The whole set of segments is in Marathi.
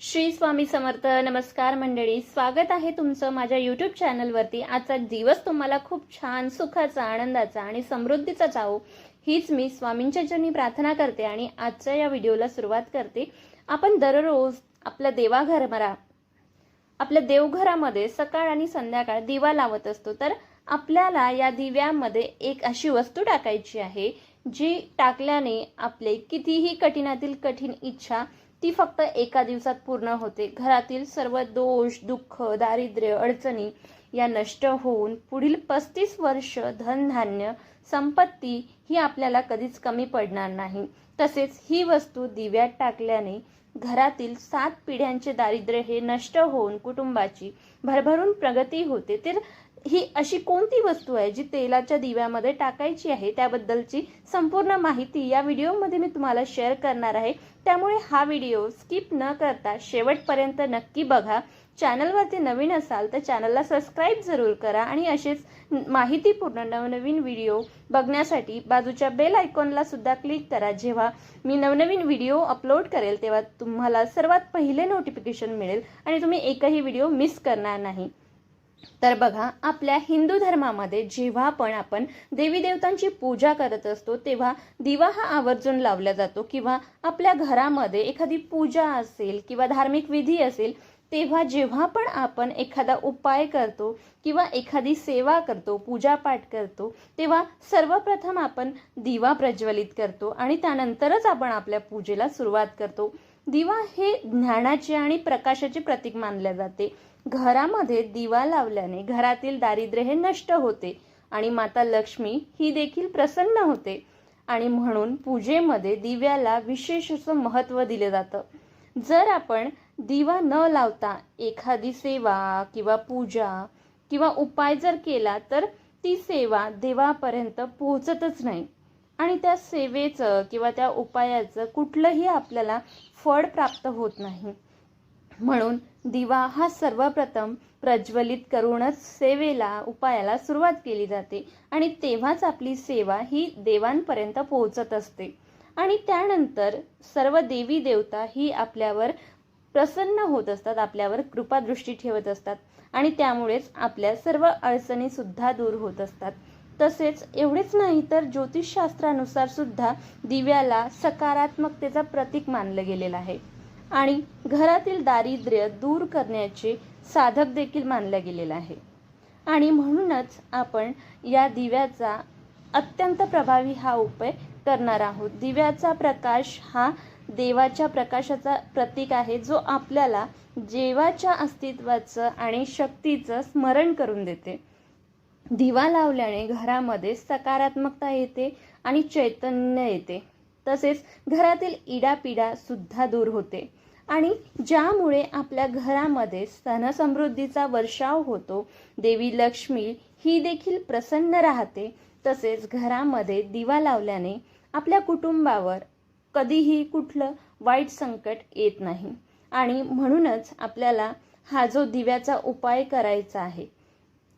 श्री स्वामी समर्थ नमस्कार मंडळी. स्वागत आहे तुमचं माझ्या यूट्यूब चॅनलवरती आजचा दिवस तुम्हाला खूप छान सुखाचा आनंदाचा आणि समृद्धीचा जावो. हीच मी स्वामींच्या चरणी प्रार्थना करते आणि आजच्या या व्हिडिओला सुरुवात करते. आपण दररोज आपल्या देवाघरमरा आपल्या देवघरामध्ये सकाळ आणि संध्याकाळ दिवा लावत असतो. तर आपल्याला या दिव्यामध्ये एक अशी वस्तू टाकायची आहे जी टाकल्याने आपले कितीही कठीणातील कठीण इच्छा ती फक्त एका दिवसात पूर्ण होते. घरातील सर्व दोष दुःख दारिद्र्य अडचणी या नष्ट होऊन पुढील पस्तीस वर्ष धनधान्य संपत्ती ही आपल्याला कधीच कमी पडणार नाही. तसेच ही वस्तू दिव्यात टाकल्याने घरातील सात पिढ्यांचे दारिद्र्य हे नष्ट होऊन कुटुंबाची भरभरून प्रगती होते. तर ही अशी कोणती वस्तू आहे जी तेलाच्या दिव्यामध्ये टाकायची आहे? त्याबद्दलची संपूर्ण माहिती या व्हिडिओमध्ये मी तुम्हाला शेअर करणार आहे. त्यामुळे हा व्हिडिओ स्किप न करता शेवटपर्यंत नक्की बघा. चॅनलवरती नवीन असाल तर चॅनलला सबस्क्राईब जरूर करा आणि असेच माहितीपूर्ण नवनवीन व्हिडिओ बघण्यासाठी बाजूच्या बेल आयकॉनला सुद्धा क्लिक करा. जेव्हा मी नवनवीन व्हिडिओ अपलोड करेल तेव्हा तुम्हाला सर्वात पहिले नोटिफिकेशन मिळेल आणि तुम्ही एकही व्हिडिओ मिस करणार नाही. तर बघा आपल्या हिंदू धर्मामध्ये जेव्हा पण आपण देवी देवतांची पूजा करत असतो तेव्हा दिवा हा आवर्जून लावला जातो किंवा आपल्या घरामध्ये एखादी पूजा असेल किंवा धार्मिक विधी असेल तेव्हा जेव्हा पण आपण एखादा उपाय करतो किंवा एखादी सेवा करतो पूजापाठ करतो तेव्हा सर्वप्रथम आपण दिवा प्रज्वलित करतो आणि त्यानंतरच आपण आपल्या पूजेला सुरुवात करतो. दिवा हे ज्ञानाचे आणि प्रकाशाचे प्रतीक मानले जाते. घरामध्ये दिवा लावल्याने घरातील दारिद्र्य हे नष्ट होते आणि माता लक्ष्मी ही देखील प्रसन्न होते. आणि म्हणून पूजेमध्ये दिव्याला विशेष असं महत्त्व दिलं जातं. जर आपण दिवा न लावता एखादी सेवा किंवा पूजा किंवा उपाय जर केला तर ती सेवा देवापर्यंत पोहोचतच नाही. आणि त्या सेवेचं किंवा त्या उपायाचं कुठलंही आपल्याला फळ प्राप्त होत नाही. म्हणून दिवा हा सर्वप्रथम प्रज्वलित करूनच सेवेला उपायाला सुरुवात केली जाते आणि तेव्हाच आपली सेवा ही देवांपर्यंत पोहोचत असते. आणि त्यानंतर सर्व देवी देवता ही आपल्यावर प्रसन्न होत असतात आपल्यावर कृपादृष्टी ठेवत असतात आणि त्यामुळेच आपल्या सर्व अडचणीसुद्धा दूर होत असतात. तसेच एवढेच नाही तर ज्योतिषशास्त्रानुसार सुद्धा दिव्याला सकारात्मकतेचा प्रतीक मानलं गेलेलं आहे. आणि घरातील दारिद्र्य दूर करण्याचे साधक देखील मानलं गेलेलं आहे. आणि म्हणूनच आपण या दिव्याचा अत्यंत प्रभावी हा उपाय करणार आहोत. दिव्याचा प्रकाश हा देवाच्या प्रकाशाचा प्रतीक आहे जो आपल्याला देवाच्या अस्तित्वाचं आणि शक्तीचं स्मरण करून देते. दिवा लावल्याने घरामध्ये सकारात्मकता येते आणि चैतन्य येते. तसेच घरातील इडापिडा सुद्धा दूर होते. आणि ज्यामुळे आपल्या घरामध्ये सणसमृद्धीचा वर्षाव होतो देवी लक्ष्मी ही देखील प्रसन्न राहते. तसेच घरामध्ये दिवा लावल्याने आपल्या कुटुंबावर कधीही कुठलं वाईट संकट येत नाही. आणि म्हणूनच आपल्याला हा जो दिव्याचा उपाय करायचा आहे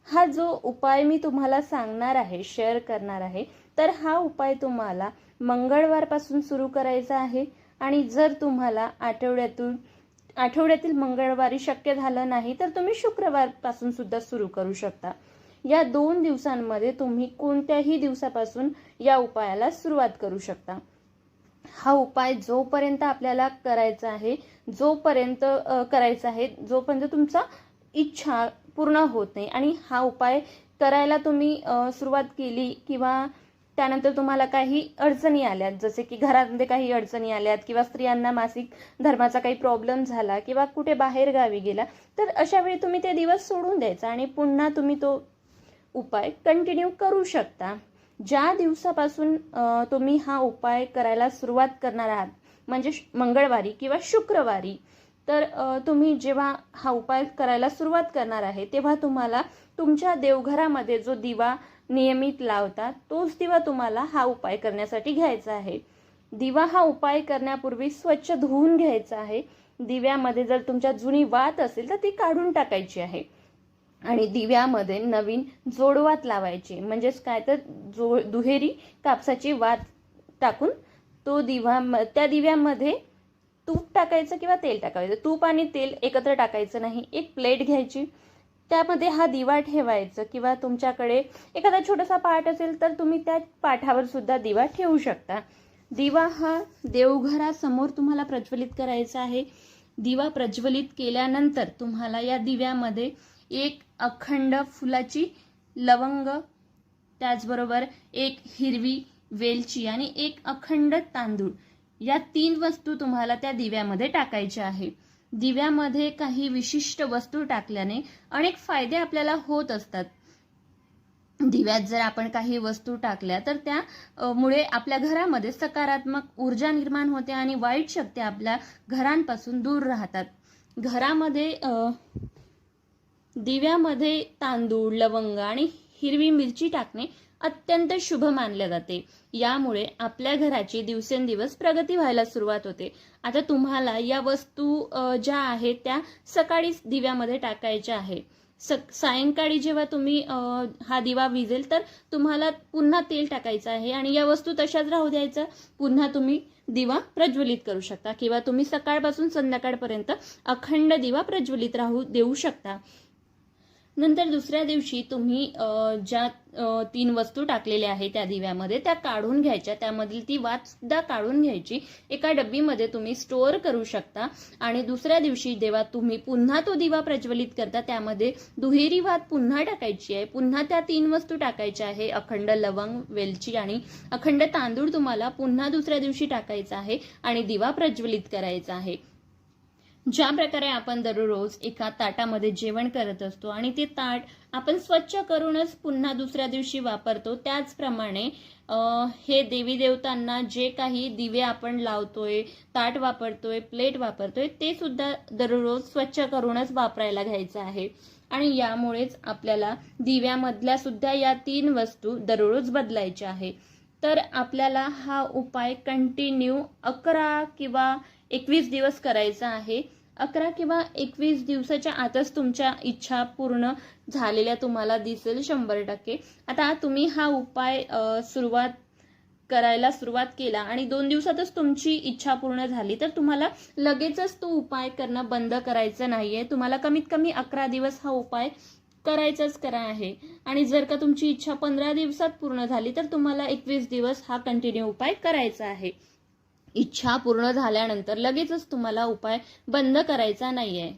हा जो उपाय मी तुम्हाला सांगणार आहे शेअर करणार आहे तर हा उपाय तुम्हाला मंगळवारपासून सुरू करायचा आहे. आणि जर तुम्हाला आठवड्यातून आठवड्यातील मंगळवारी शक्य झालं नाही तर तुम्ही शुक्रवारपासून सुद्धा सुरू करू शकता. या दोन दिवसांमध्ये तुम्ही कोणत्याही दिवसापासून या उपायाला सुरुवात करू शकता. हा उपाय जोपर्यंत आपल्याला करायचा आहे जोपर्यंत करायचा आहे जोपर्यंत तुमचा इच्छा पूर्ण होत नाही. आणि हा उपाय करायला तुम्ही सुरुवात केली किंवा त्यानंतर तुम्हाला काही अडचणी आल्यात. जसे की घरामध्ये काही अडचणी आल्यात किंवा स्त्रियांना मासिक धर्माचा काही प्रॉब्लेम झाला किंवा कुठे बाहेर गावी गेला तर अशा वेळी तुम्ही ते दिवस सोडून द्यायचा आणि पुन्हा तुम्ही तो उपाय कंटिन्यू करू शकता. ज्या दिवसापासून तुम्ही हा उपाय करायला सुरुवात करणार आहात म्हणजे मंगळवारी किंवा शुक्रवारी तर तुम्ही जेव्हा हा उपाय करायला सुरुवात करणार आहे तेव्हा तुम्हाला तुमच्या देवघरामध्ये जो दिवा नियमित लावतात तोच दिवा तुम्हाला हा उपाय करण्यासाठी घ्यायचा आहे. दिवा हा उपाय करण्यापूर्वी स्वच्छ धुवून घ्यायचा आहे. दिव्यामध्ये जर तुमच्या जुनी वात असेल तर ती काढून टाकायची आहे. आणि दिव्यामध्ये नवीन जोडवात लावायची. म्हणजेच काय तर जो दुहेरी कापसाची वात टाकून तो दिवा त्या दिव्यामध्ये तूप टाकायचं किंवा तेल टाकायचं? तूप आणि तेल एकत्र टाकायचं नाही. एक प्लेट घ्यायची. त्यामध्ये हा दिवा ठेवायचं किंवा तुमच्याकडे एखादा छोटासा पाट असेल तर तुम्ही त्या पाठावर सुद्धा दिवा ठेवू शकता. दिवा हा देवघरासमोर तुम्हाला प्रज्वलित करायचा आहे. दिवा प्रज्वलित केल्यानंतर तुम्हाला या दिव्यामध्ये एक अखंड फुलाची लवंग त्याचबरोबर एक हिरवी वेलची आणि एक अखंड तांदूळ या तीन वस्तू तुम्हाला त्या दिव्यामध्ये टाकायच्या आहे दिव्यामध्ये काही विशिष्ट वस्तू टाकल्याने अनेक फायदे आपल्याला होत असतात. दिव्यात जर आपण काही वस्तू टाकल्या तर त्यामुळे आपल्या घरामध्ये सकारात्मक ऊर्जा निर्माण होते आणि वाईट शक्ती आपल्या घरांपासून दूर राहतात. घरामध्ये दिव्यामध्ये तांदूळ लवंग आणि हिरवी मिरची टाकणे अत्यंत शुभ मानले जाते. यामुळे आपल्या घराची दिवसेंदिवस प्रगती व्हायला सुरुवात होते. आता तुम्हाला या वस्तू ज्या आहेत त्या सकाळीच दिव्यामध्ये टाकायच्या आहे स- सायंकाळी जेव्हा तुम्ही हा दिवा विजेल तर तुम्हाला पुन्हा तेल टाकायचं आहे आणि या वस्तू तशाच राहू द्यायचा. पुन्हा तुम्ही दिवा प्रज्वलित करू शकता किंवा तुम्ही सकाळपासून संध्याकाळपर्यंत अखंड दिवा प्रज्वलित राहू देऊ शकता. नंतर दुसऱ्या दिवशी तुम्ही ज्या तीन वस्तू टाकलेल्या आहेत त्या दिव्यामध्ये त्या काढून घ्यायच्या. त्यामधील ती वात सुद्धा काढून घ्यायची. एका डब्बीमध्ये तुम्ही स्टोअर करू शकता. आणि दुसऱ्या दिवशी जेव्हा तुम्ही पुन्हा तो दिवा प्रज्वलित करता त्यामध्ये दुहेरी वात पुन्हा टाकायची आहे. पुन्हा त्या तीन वस्तू टाकायच्या आहे. अखंड लवंग वेलची आणि अखंड तांदूळ तुम्हाला पुन्हा दुसऱ्या दिवशी टाकायचा आहे आणि दिवा प्रज्वलित करायचा आहे. ज्या प्रकारे आपण दररोज एका ताटामध्ये जेवण करत असतो आणि ते ताट आपण स्वच्छ करूनच पुन्हा दुसऱ्या दिवशी वापरतो त्याचप्रमाणे हे देवी देवतांना जे काही दिवे आपण लावतोय ताट वापरतोय प्लेट वापरतोय ते सुद्धा दररोज स्वच्छ करूनच वापरायला घ्यायचं आहे. आणि यामुळेच आपल्याला दिव्यामधल्या सुद्धा या तीन वस्तू दररोज बदलायच्या आहे. तर आपल्याला हा उपाय कंटिन्यू अकरा किंवा एकवीस दिवस करायचा आहे. अकरा किंवा एकवीस दिवसाच्या आतच तुमच्या इच्छा पूर्ण झालेल्या तुम्हाला दिसेल शंभर टक्के. आता तुम्ही हा उपाय सुरुवात करायला सुरुवात केला आणि दोन दिवसातच तुमची इच्छा पूर्ण झाली तर तुम्हाला लगेचच तो उपाय करणं बंद करायचं नाहीये. तुम्हाला कमीत कमी अकरा दिवस हा उपाय करायचाच करा आहे. आणि जर का तुमची इच्छा पंधरा दिवसात पूर्ण झाली तर तुम्हाला एकवीस दिवस हा कंटिन्यू उपाय करायचा आहे. इच्छा पूर्ण झाल्यानंतर लगेचच तुम्हाला उपाय बंद करायचा नाहीये.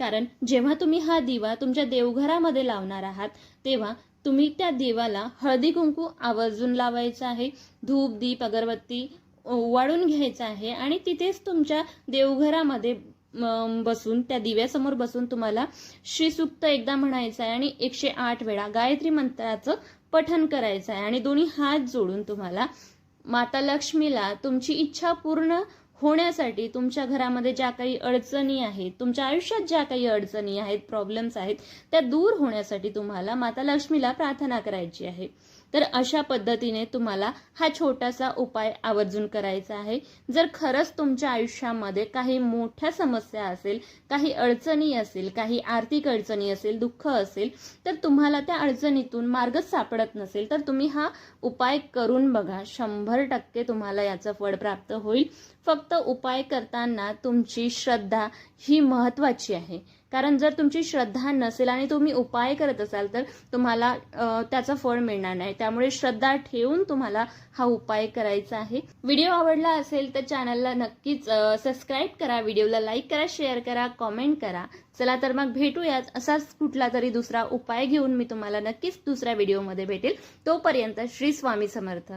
कारण जेव्हा तुम्ही हा दिवा तुमच्या देवघरामध्ये लावणार आहात तेव्हा तुम्ही त्या देवाला हळदी कुंकू आवर्जून लावायचं आहे धूप दीप अगरबत्ती वाढून घ्यायचं आहे आणि तिथेच तुमच्या देवघरामध्ये बसून त्या दिव्यासमोर बसून तुम्हाला श्रीसुक्त एकदा म्हणायचं आहे आणि एकशे आठ वेळा गायत्री मंत्राचं पठन करायचं आहे आणि दोन्ही हात जोडून तुम्हाला माता लक्ष्मीला तुमची इच्छा पूर्ण होण्यासाठी तुमच्या घरामध्ये ज्या काही अडचणी आहेत तुमच्या आयुष्यात ज्या काही अडचणी आहेत प्रॉब्लेम्स आहेत त्या दूर होण्यासाठी तुम्हाला माता लक्ष्मीला प्रार्थना करायची आहे. तर अशा पद्धतीने तुम्हाला हा छोटासा उपाय आवर्जून करायचा आहे. जर खरंच तुमच्या आयुष्यामध्ये काही मोठ्या समस्या असेल काही अडचणी असेल काही आर्थिक अडचणी असेल दुःख असेल तर तुम्हाला त्या अडचणीतून मार्गच सापडत नसेल तर तुम्ही हा उपाय करून बघा. शंभर टक्के तुम्हाला याचं फळ प्राप्त होईल. फक्त उपाय करताना तुमची श्रद्धा ही महत्वाची आहे. कारण जर तुमची श्रद्धा नसेल आणि तुम्ही उपाय करत असाल तर तुम्हाला त्याचं फळ मिळणार नाही. त्यामुळे श्रद्धा ठेवून तुम्हाला हा उपाय करायचा आहे. व्हिडिओ आवडला असेल तर चॅनलला नक्कीच सबस्क्राईब करा व्हिडिओला लाईक करा शेअर करा कॉमेंट करा. चला तर मग भेटूयाच असाच कुठला तरी दुसरा उपाय घेऊन मी तुम्हाला नक्कीच दुसऱ्या व्हिडिओमध्ये भेटेल. तोपर्यंत श्री स्वामी समर्थ.